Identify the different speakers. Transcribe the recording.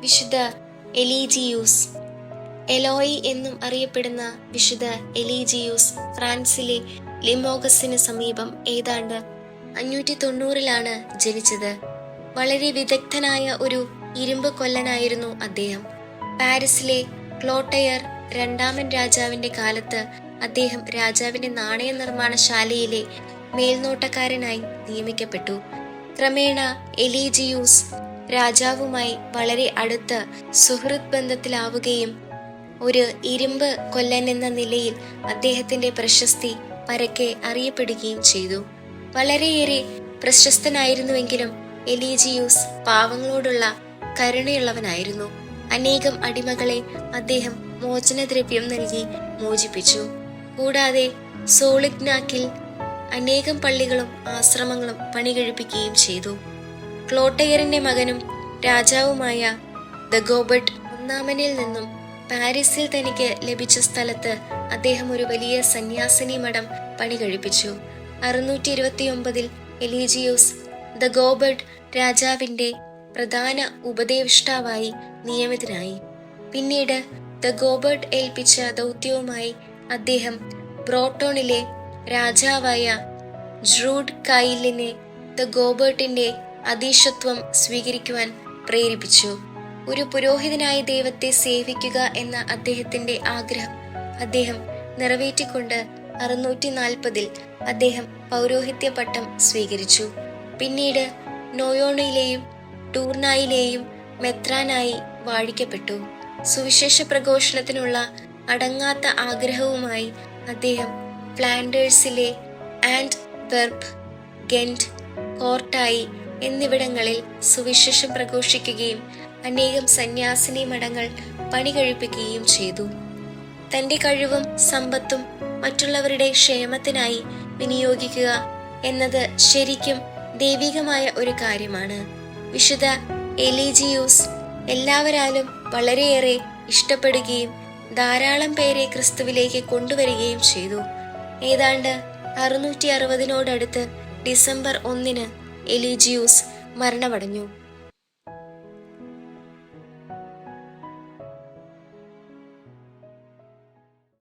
Speaker 1: വിശുദ്ധ എലീജിയൂസ്. എലോയി എന്നും അറിയപ്പെടുന്ന വിശുദ്ധ എലീജിയൂസ് ഫ്രാൻസിലെ ലിമോഗസിന് സമീപം ഏതാണ്ട് അഞ്ഞൂറ്റി തൊണ്ണൂറിലാണ് ജനിച്ചത്. വളരെ വിദഗ്ധനായ ഒരു ഇരുമ്പ് കൊല്ലനായിരുന്നു അദ്ദേഹം. പാരീസിലെ ക്ലോട്ടയർ രണ്ടാമൻ രാജാവിന്റെ കാലത്ത് അദ്ദേഹം രാജാവിന്റെ നാണയ നിർമ്മാണശാലയിലെ മേൽനോട്ടക്കാരനായി നിയമിക്കപ്പെട്ടു. ക്രമേണ എലീജിയൂസ് രാജാവുമായി വളരെ അടുത്ത് സുഹൃത് ബന്ധത്തിലാവുകയും ഒരു ഇരുമ്പ് കൊല്ലൻ എന്ന നിലയിൽ അദ്ദേഹത്തിന്റെ പ്രശസ്തി പരക്കെ അറിയപ്പെടുകയും ചെയ്തു. വളരെയേറെ പ്രശസ്തനായിരുന്നുവെങ്കിലും എലീജിയൂസ് പാവങ്ങളോടുള്ള കരുണയുള്ളവനായിരുന്നു. അനേകം അടിമകളെ അദ്ദേഹം മോചനദ്രവ്യം നൽകി മോചിപ്പിച്ചു. കൂടാതെ സോളിഗ്നാക്കിൽ അനേകം പള്ളികളും ആശ്രമങ്ങളും പണികഴിപ്പിക്കുകയും ചെയ്തു. ക്ലോട്ടയറിന്റെ മകനും രാജാവുമായ ദ ഗോബർട്ട് ഒന്നാമനിൽ നിന്നും പാരീസിൽ തനിക്ക് ലഭിച്ച സ്ഥലത്ത് അദ്ദേഹം ഒരു വലിയ സന്യാസിനി മഠം പണി കഴിപ്പിച്ചു അറുന്നൂറ്റി ഇരുപത്തിയൊമ്പതിൽ എലീജിയോസ് ദ ഗോബർട്ട് രാജാവിന്റെ പ്രധാന ഉപദേഷ്ടാവായി നിയമിതനായി. പിന്നീട് ദ ഗോബർട്ട് ഏൽപ്പിച്ച ദൗത്യവുമായി അദ്ദേഹം ബ്രോട്ടോണിലെ രാജാവായ ജ്രൂഡ് കൈലിനെ ദ ഗോബർട്ടിന്റെ അധീശത്വം സ്വീകരിക്കുവാൻ പ്രേരിപ്പിച്ചു. ഒരു പുരോഹിതനായി ദൈവത്തെ സേവിക്കുക എന്ന അദ്ദേഹത്തിന്റെ ആഗ്രഹം അദ്ദേഹം നിറവേറ്റിക്കൊണ്ട് അറുന്നൂറ്റി നാൽപ്പതിൽ അദ്ദേഹം പൗരോഹിത്യ പട്ടം സ്വീകരിച്ചു. പിന്നീട് നോയോണയിലെയും ടൂർണായിലെയും മെത്രാനായി വാഴിക്കപ്പെട്ടു. സുവിശേഷ പ്രഘോഷണത്തിനുള്ള അടങ്ങാത്ത ആഗ്രഹവുമായി അദ്ദേഹം ഫ്ലാൻഡേഴ്സിലെ ആൻഡ് വെർബ് ഗെൻഡ് കോർട്ടായി എന്നിവിടങ്ങളിൽ സുവിശേഷം പ്രഘോഷിക്കുകയും അനേകം സന്യാസിനി മഠങ്ങൾ പണി കഴിപ്പിക്കുകയും ചെയ്തു. തന്റെ കഴിവും സമ്പത്തും മറ്റുള്ളവരുടെ ക്ഷേമത്തിനായി വിനിയോഗിക്കുക എന്നത് ശരിക്കും ദൈവികമായ ഒരു കാര്യമാണ്. വിശുദ്ധ എലിജിയൂസ് എല്ലാവരാലും വളരെയേറെ ഇഷ്ടപ്പെടുകയും ധാരാളം പേരെ ക്രിസ്തുവിലേക്ക് കൊണ്ടുവരികയും ചെയ്തു. ഏതാണ്ട് അറുന്നൂറ്റി അറുപതിനോടടുത്ത് ഡിസംബർ ഒന്നിന് എലിജിയൂസ് മരണമടഞ്ഞു.